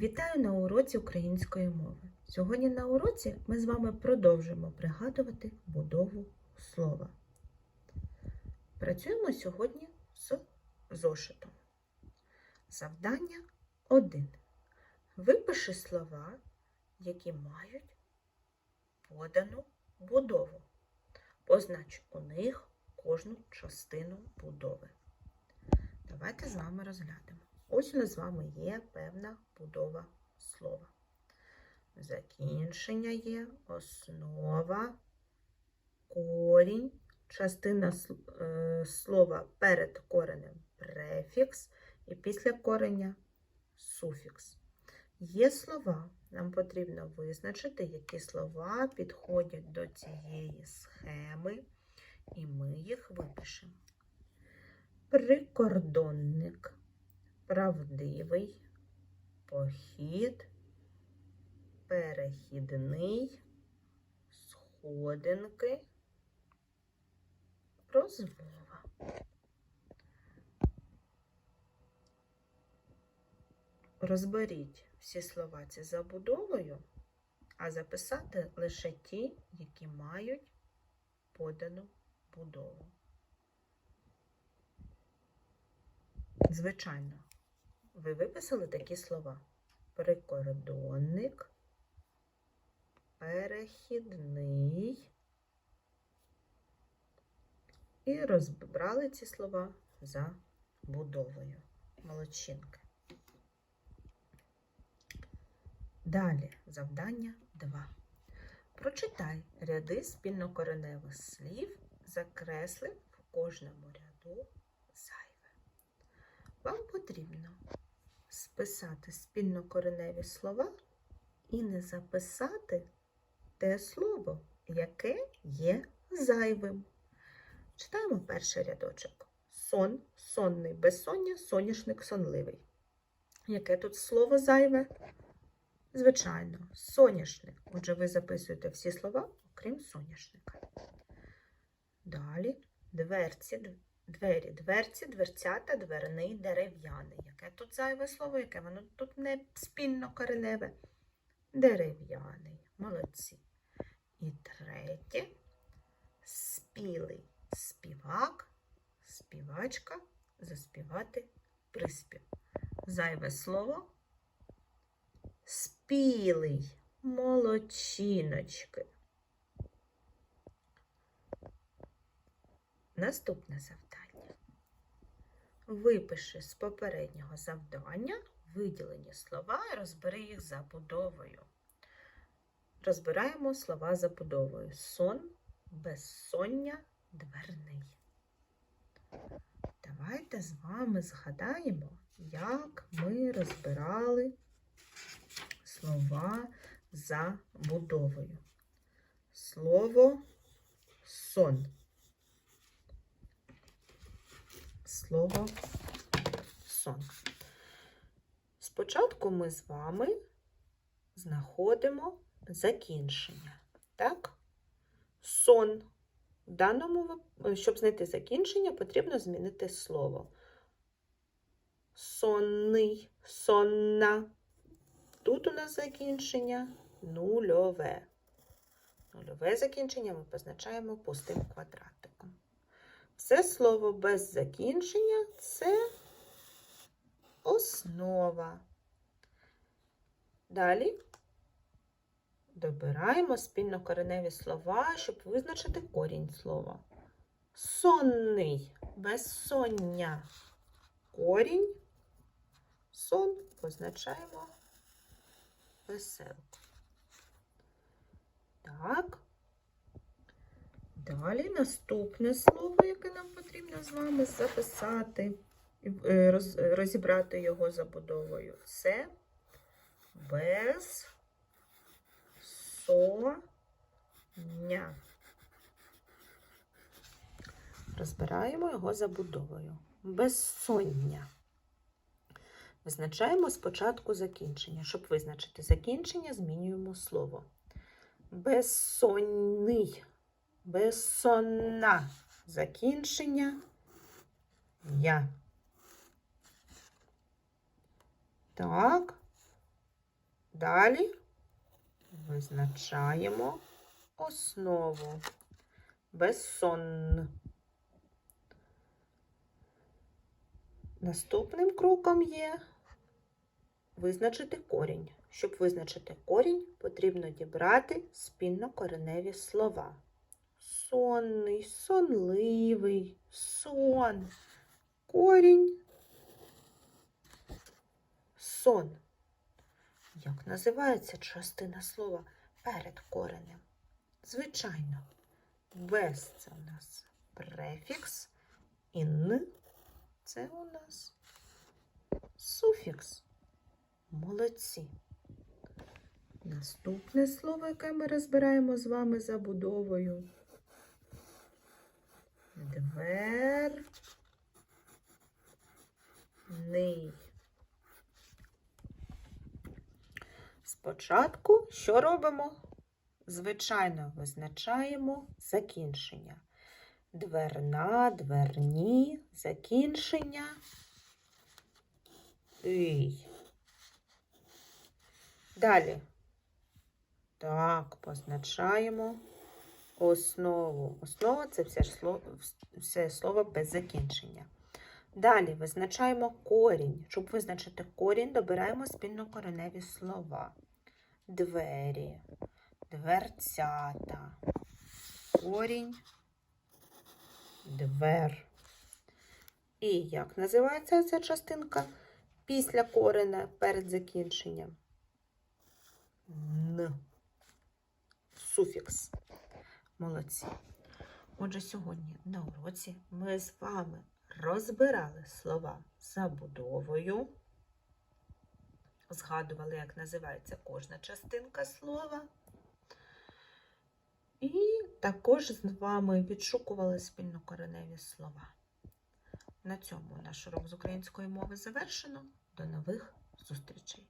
Вітаю на уроці української мови. Сьогодні на уроці ми з вами продовжимо пригадувати будову слова. Працюємо сьогодні з зошитом. Завдання 1. Випиши слова, які мають подану будову. Познач у них кожну частину будови. Давайте з вами розглянемо. Ось у нас з вами є певна будова слова. Закінчення є, основа, корінь, частина е, слова перед коренем префікс і після кореня суфікс. Є слова, нам потрібно визначити, які слова підходять до цієї схеми, і ми їх випишемо. Прикордонник правдивий, похід, перехідний, сходинки, розмова. Розберіть всі слова ці забудовою, а записати лише ті, які мають подану будову. Звичайно, ви виписали такі слова: прикордонник, перехідний. І розбрали ці слова за будовою. Молодчинки. Далі завдання 2. Прочитай ряди спільнокореневих слів, закресли в кожному ряду зайве. Вам потрібно списати спільнокореневі слова і не записати те слово, яке є зайвим. Читаємо перший рядочок. Сон, сонний, безсоння, соняшник, сонливий. Яке тут слово зайве? Звичайно, соняшник. Отже, ви записуєте всі слова, окрім соняшника. Далі дверці, дв- двері, дверці, дверцята, дверний, дерев'яний. Яке тут зайве слово, яке воно тут не спільно кореневе? Дерев'яний. Молодці. І третє спілий співак, співачка, заспівати приспів. Зайве слово спілий, молодчиночки. Наступне завдання. Випиши з попереднього завдання виділені слова і розбери їх за будовою. Розбираємо слова за будовою. Сон, безсоння, дверний. Давайте з вами згадаємо, як ми розбирали слова за будовою. Слово сон. Слово сон. Спочатку ми з вами знаходимо закінчення. Так? Сон. В даному, щоб знайти закінчення, потрібно змінити слово. Сонний, сонна. Тут у нас закінчення нульове. Нульове закінчення ми позначаємо пустим квадратиком. Все слово без закінчення це основа. Далі добираємо спільнокореневі слова, щоб визначити корінь слова. Сонний, безсоння. Корінь, сон позначаємо веселку. Так. Далі наступне слово, яке нам потрібно з вами записати, е, роз- розібрати його забудовою. Це без соня. Розбираємо його забудовою. Безсоння. Визначаємо спочатку закінчення. Щоб визначити закінчення, змінюємо слово. Безсонний, безсонна. Закінчення я. Так. Далі визначаємо основу. Безсон. Наступним кроком є визначити корінь. Щоб визначити корінь, потрібно дібрати спільнокореневі слова. Сонний, сонливий, сон, корінь, сон. Як називається частина слова перед коренем? Звичайно, без це у нас префікс, і н це у нас суфікс. Молодці. Наступне слово, яке ми розбираємо з вами забудовою. Двер. Ний. Спочатку що робимо? Звичайно, визначаємо закінчення. Дверна, дверні, закінчення. Ий. Далі. Так, позначаємо основу. Основа це все, слово, все слово без закінчення. Далі визначаємо корінь. Щоб визначити корінь, добираємо спільнокореневі слова. Двері, дверцята, корінь, двер. І як називається ця частинка після корена перед закінченням? Н. Суфікс. Молодці. Отже, сьогодні на уроці ми з вами розбирали слова забудовою, згадували, як називається кожна частинка слова. І також з вами відшукували спільнокореневі слова. На цьому наш урок з української мови завершено. До нових зустрічей!